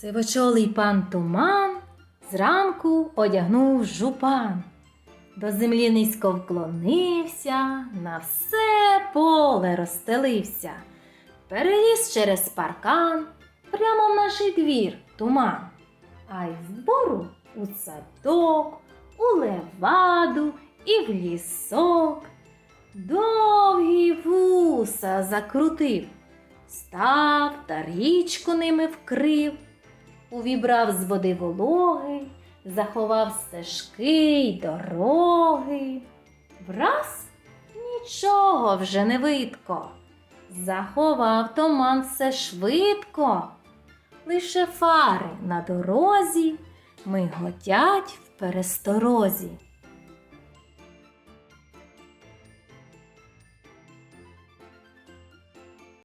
Сивочолий пан туман зранку одягнув жупан. До землі низько вклонився, на все поле розстелився. Переліз через паркан, прямо в наш двір туман. А й вбору у садок, у леваду і в лісок. Довгі вуса закрутив, став та річку ними вкрив, увібрав з води вологи, заховав стежки й дороги. Враз нічого вже не видко. Заховав туман все швидко. Лише фари на дорозі миготять в пересторозі.